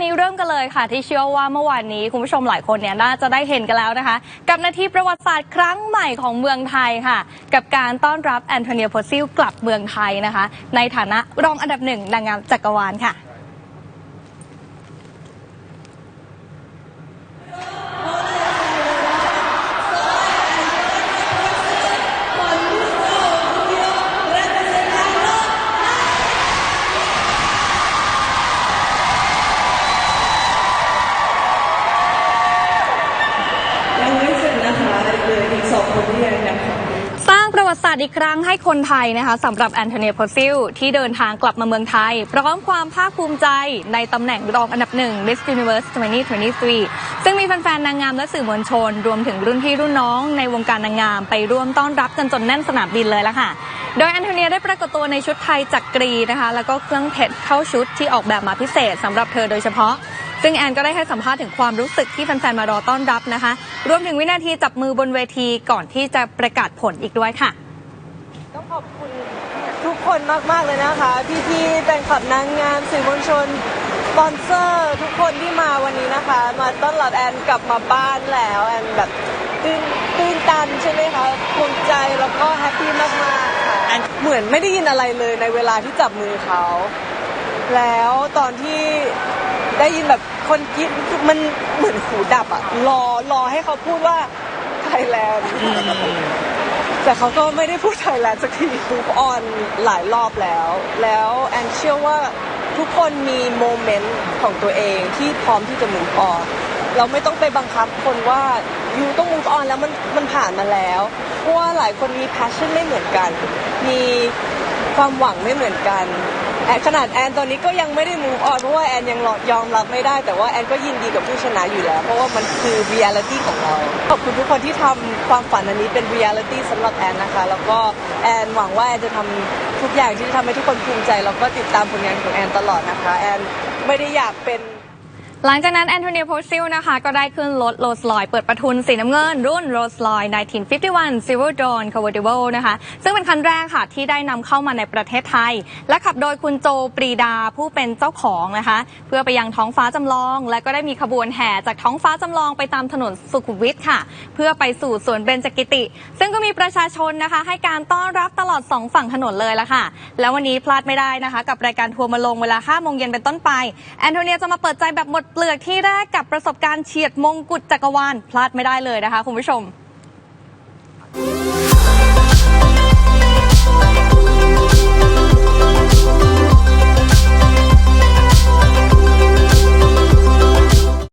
วันนี้เริ่มกันเลยค่ะ ที่เชื่อว่าเมื่อวานนี้คุณผู้ชมหลายคนเนี่ยน่าจะได้เห็นกันแล้วนะคะ กับนาทีประวัติศาสตร์ครั้งใหม่ของเมืองไทยค่ะ กับการต้อนรับแอนโทเนียโพซิลกลับเมืองไทยนะคะ ในฐานะรองอันดับหนึ่งนางงามจักรวาลค่ะ เสร็จนะคะเหลืออีกสองคนที่ยังยังของสร้างประวัติศาสตร์อีกครั้งให้คนไทยนะคะสำหรับแอนโทเนียโพซิลที่เดินทางกลับมาเมืองไทย พร้อมความภาคภูมิใจในตำแหน่งรองอันดับหนึ่ง Miss Universe 2023 ซึ่งมีแฟนๆ นางงามและสื่อมวลชน รวมถึงรุ่นพี่รุ่นน้องในวงการนางงามไปร่วมต้อนรับกันจนแน่นสนามบินเลยละค่ะ โดยแอนโทเนียได้ปรากฏตัวในชุดไทยจักรีนะคะ แล้วก็เครื่องเพชรเข้าชุดที่ออกแบบมาพิเศษสำหรับเธอโดยเฉพาะ ซึ่งแอนก็ได้ให้สัมภาษณ์ถึงความรู้สึกที่แฟนๆมารอต้อนรับนะคะ รวมถึงวินาทีจับมือบนเวทีก่อนที่จะประกาศผลอีกด้วยค่ะต้องขอบคุณทุกคนมากๆเลยนะคะ พี่ๆแฟนคลับนางงามสื่อมวลชนสปอนเซอร์ทุกคนที่มาวันนี้นะคะ มาต้อนรับแอนกลับมาบ้านแล้วแอนแบบตื่นตื่นตันใช่ไหมคะภูมิใจแล้วก็แฮปปี้มากๆค่ะเหมือนไม่ได้ยินอะไรเลยในเวลาที่จับมือเขา แล้วตอนที่ ได้ยินแบบคนคิดมันเหมือนหูดับอะรอรอให้เขาพูดว่าไทยแลนด์แต่เขาก็ไม่ได้พูดไทยแลนด์สักทีทูปออนหลายรอบแล้ว แล้วแอนเชื่อว่าทุกคนมีโมเมนต์ของตัวเองที่พร้อมที่จะ move on เราไม่ต้องไปบังคับคนว่ายูต้อง move on แล้วมันมันผ่านมาแล้ว เพราะว่าหลายคนมี passion ไม่เหมือนกัน มีความหวังไม่เหมือนกันแอน ขนาดแอนตอนนี้ก็ยังไม่ได้ move on เพราะว่าแอนยังยอมรับไม่ได้แต่ว่าแอนก็ยินดีกับผู้ชนะอยู่แล้ว เพราะว่ามันคือเรียลิตี้ของเราขอบคุณทุกคนที่ทำความฝันอันนี้เป็นเรียลิตี้สำหรับแอนนะคะ แล้วก็แอนหวังว่าแอนจะทำทุกอย่างที่จะทำให้ทุกคนภูมิใจ แล้วก็ติดตามผลงานของแอนตลอดนะคะ แอนไม่ได้อยากเป็น หลังจากนั้นแอนโทเนียโพซิลนะคะ ก็ได้ขึ้นรถโรสลอยเปิดประทุนสีน้ำเงิน รุ่นโรสลอย1951 Silver Dawn Convertible นะคะ ซึ่งเป็นคันแรกค่ะ ที่ได้นำเข้ามาในประเทศไทย และขับโดยคุณโจปรีดาผู้เป็นเจ้าของนะคะ เพื่อไปยังท้องฟ้าจำลอง และก็ได้มีขบวนแห่จากท้องฟ้าจำลองไปตามถนนสุขุมวิทค่ะ เพื่อไปสู่สวนเบญจกิติ ซึ่งก็มีประชาชนนะคะ ให้การต้อนรับตลอด2ฝั่งถนนเลยละค่ะ แล้ววันนี้พลาดไม่ได้นะคะ กับรายการทัวร์มาลงเวลา5โมงเย็นเป็นต้นไปแอนโทเนียจะมาเปิดใจแบบหมดเปลือกที่แรกกับประสบการณ์เฉียดมงกุฎจักรวาลพลาดไม่ได้เลยนะคะคุณผู้ชม